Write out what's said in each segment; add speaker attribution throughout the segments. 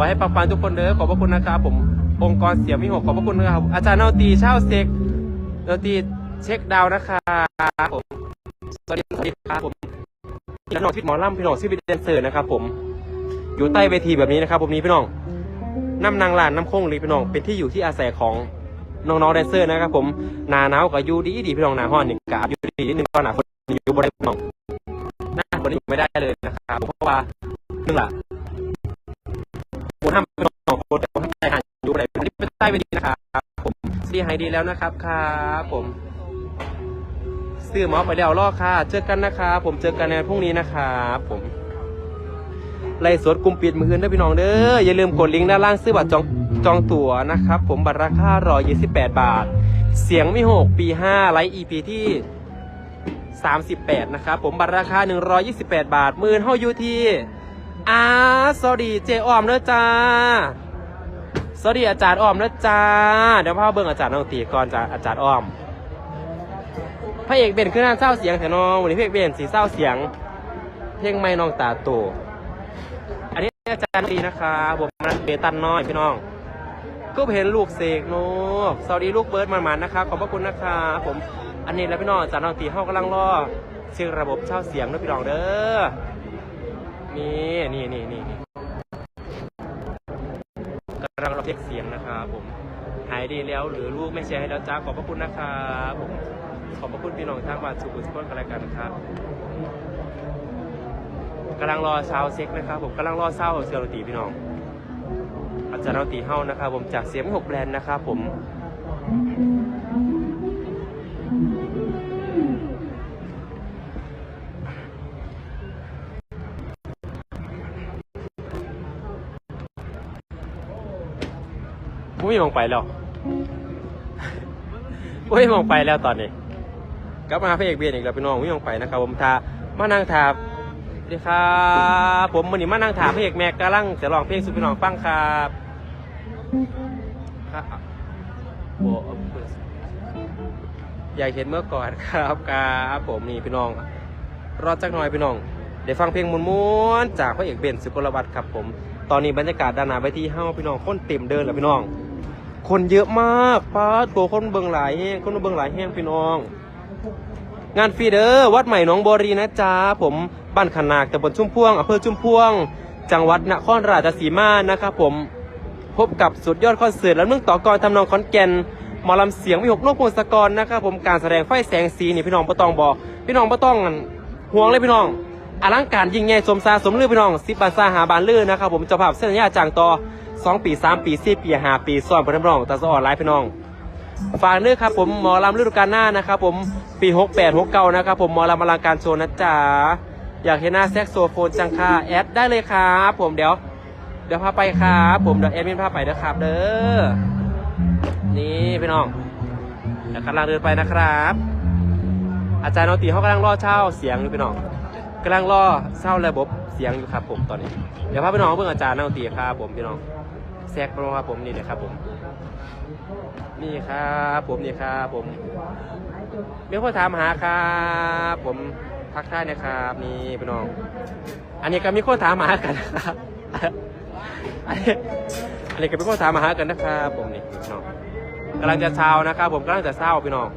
Speaker 1: อให้ปังๆทุกคนเด้อขอบพระคุณนะครับผมองค์กรเสียงมิหกขอบพระคุณนะครับอาจารย์เนาตีเช่าเซ็กเนาตีเช็คดาวน์นะครับผมสวัสดีสวัสดีครับผมพี่น้องพี่หมอลำพี่น้องซิวิเดนเซอร์นะครับ ผมอยู่ใต้เวทีแบบนี้นะครับ ผมนี้พี่น้องน้ำนางลานน้ำโค้งลีพี่น้องเป็นที่อยู่ที่อาศัยของน้องๆแดนเซอร์นะครับ ผมหนาหนาวกับยูดีดีพี่น้องหนาห้อนหนี่งกับยูดีนิดนึงก็หนาฝนอยู่บนพี่น้องหน้าฝนอยู่ไม่ได้เลยนะครับเพราะว่านึงล่ะ หายดีแล้วนะครับครับผมซื้อหมอไปแล้วรอค่ะ เจอกันนะครับผมเจอกันในพรุ่งนี้นะครับผมไล่สดกลุ่มปิดมือคืนด้พี่น้องเด้ออย่าลืมกดลิงก์ด้านล่างซื้อบัตรจองจองตั๋วนะครับ ผมบัตรราคา128บาท เสียงไม่หกปี5ไลฟ์ EP ที่38นะครับผมบัตรราคา128บาทมื่นเฮาอยู่ที่อาสวัสดีเจออมเด้อจ้า สวัสดีอาจารย์อ้อมเด้อจ้าเดี๋ยวพ่อเบิ่งอาจารย์น้องตีก่อนจ้าอาจารย์อ้อมพระเอกเบนขึ้นหน้าเศร้าเสียงแต่น้องวันนี้พระเอกเบนสีเศร้าเสียง เพลงไม่น้องตาโตอันนี้อาจารย์ดีนะครับผมนักเบตันน้อยพี่น้อง ก็เห็นลูกเสกโนกสวัสดีลูกเบิร์ดมันๆนะครับขอบพระคุณนะครับผมอันนี้แล้วพี่น้องอาจารย์น้องตีเขากำลังรอเช็คระบบเช่าเสียงด้วยพี่น้องเด้อนี่นี่นี่นี่ กำลังรอเช็คเสียงนะครับผมหายดีแล้วหรือลูกไม่แชร์ให้แล้วจ้าขอบพระคุณนะครับผมขอบพระคุณพี่น้องทางบ้านสุขุมสุขกันแล้วกันนะครับกำลังรอชาวเซ็กนะครับผมกำลังรอเศร้าเซียโรตีพี่น้อง อาจารย์เราตีเฮ้านะครับผมจากเสียงหกแบรนด์นะครับผม ไม่มองไปแล้วไม่มองไปแล้วตอนนี้กลับมาพระเอกเบียนอีกแล้วพี่น้องไม่มองไปนะครับผมทามานั่งทาสวัสดีครับผมวันนี้มานั่งถามพระเอกแม็กกำลังจะร้องเพลงสุพี่น้องฟังครับครับโอ้อยากเห็นเมื่อก่อนครับครับผมนี่พี่น้อง รอจักหน่อยพี่น้องเดี๋ยวฟังเพลงม้วนๆจากพระเอกเบนสุกลวัฒน์ครับผม ตอนนี้บรรยากาศด้านหน้าไปที่ห้าพี่น้องคนเต็มเดินแล้วพี่น้อง คนเยอะมากป้าตัวคนเบิ่งหลายแห้งคนเบิ่งหลายแห้งพี่น้อง งานฟรีเดอร์วัดใหม่หนองบัวรีนะจ๊ะผมบ้านขนากตำบลชุ่มพ่วงอำเภอชุ่มพ่วง จังหวัดนครราชสีมานะครับผมพบกับสุดยอดคอนเสิร์ตและเมืองต่อกรทำนองคอนแกนหมอลำเสียงวิหกโลกพงศกรนะครับผมการแสดงไฟแสงสีนี่พี่น้องบ่ต้องบอกพี่น้องบ่ต้องห่วงเลยพี่น้อง อลังการยิ่งใหญ่สมซาสมลือพี่น้องสิบบาทซาหาบานลือนะครับผมเจ้าภาพเส้นสัญาจางต่อสองปีสามปีสี่ปีห้าปีซ้อนพี่น้องแต่สออนไลน์พี่น้องฝากด้วยครับผมหมอลำฤดูกาลหน้านะครับผมปี68 69นะครับผมหมอลำอลังการโชว์นะจ๊ะอยากเห็นหน้าแซกโซโฟนจังค่ะแอดได้เลยครับผมเดี๋ยว เดี๋ยวพาไปครับผมเดี๋ยวแอดมินพาไปนะครับเด้อนี่พี่น้องเดี๋ยวกำลังเดินไปนะครับ อาจารย์นตีเขากำลังรอเช่าเสียงพี่น้อง กำลังรอเช่าระบบเสียงอยู่ครับ ผมตอนนี้ เดี๋ยวพาพี่น้องเพื่อนอาจารย์นาตีครับ ผมพี่น้องแซกโปรครับผมนี่เลยครับผม นี่ครับผมนี่ครับผมมีคนถามหาครับผมทักทายนะครับ นี่พี่น้อง อันนี้ก็มีคนถามหากันนะครับอันนี้อันนี้ก็มีคนถามหากันนะครับผมนี่พี่น้องกำลังจะเช้านะครับ ผมกำลังจะเช้าพี่น้อง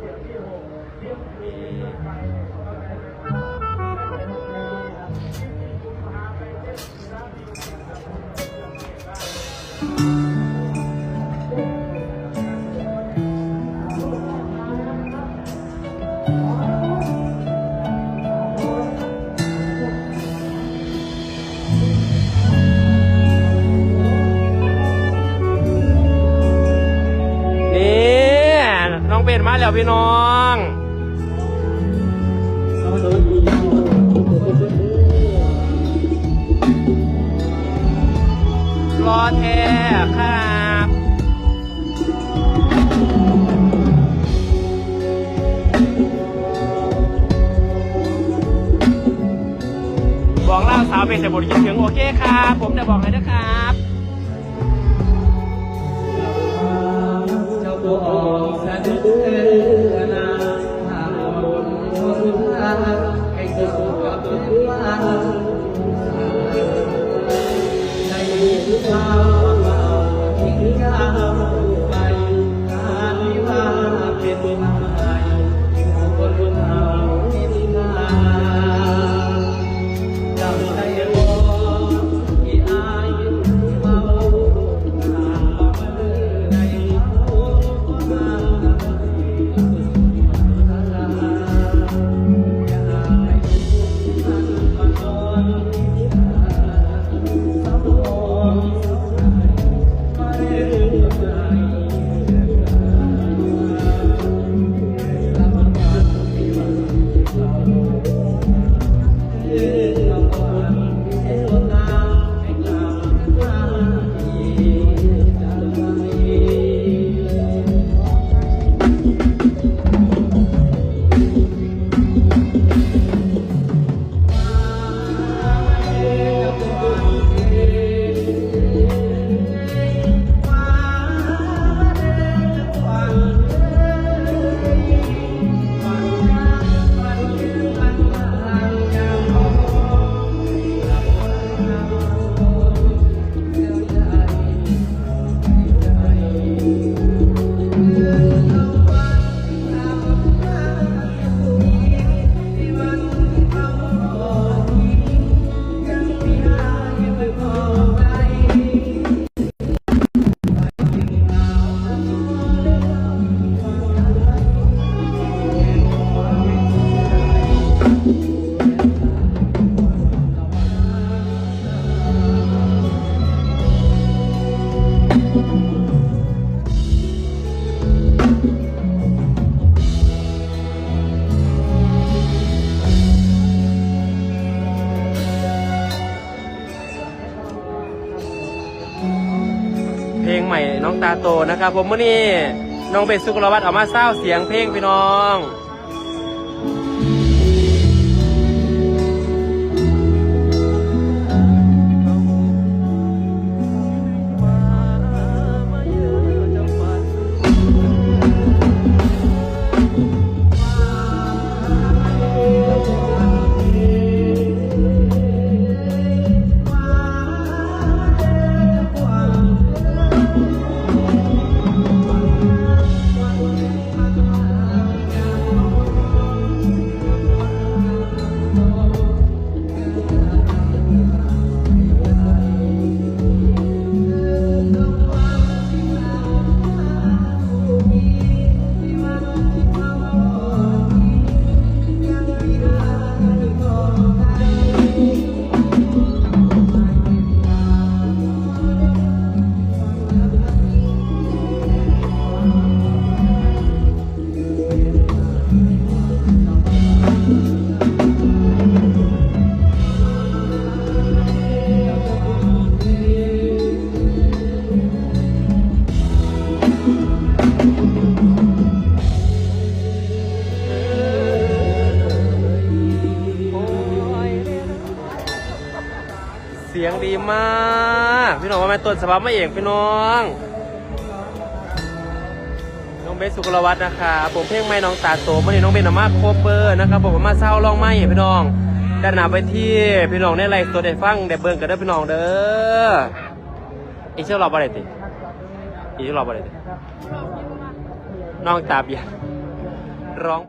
Speaker 1: นี่น้องเบนมาแล้วพี่น้อง แท้ครับบอกเล่าสาวเป็นแต่บทคิดถึงโอเคครับ ผมจะบอกให้นะครับ
Speaker 2: เจ้าตัวออกสะดุดเอือนาง เง
Speaker 1: ใหม่น้องตาโตนะครับ ผมมื่อนี้น้องเบสสุกรวัตรออกมาเศร้าเสียงเพลงพี่น้อง งดีมาก พี่น้องว่าแม่ต้นสภาพไม่เอกพี่น้อง น้องเบสสุกลวัฒน์นะครับผมเพลงไม่น้องตาโตมื่อนี้น้องเบนอามาโคเบอร์นะครับผมมาเศร้าร้องไม่พี่น้องด้านหน้าไปที่พี่น้องในไลฟ์สดได้ฟังได้เบิ่งกันเด้อพี่น้องเด้ออีกเชื่อเราบ่ได้ติอีกเชื่อเราบ่ได้ติน้องตาเบียร้อง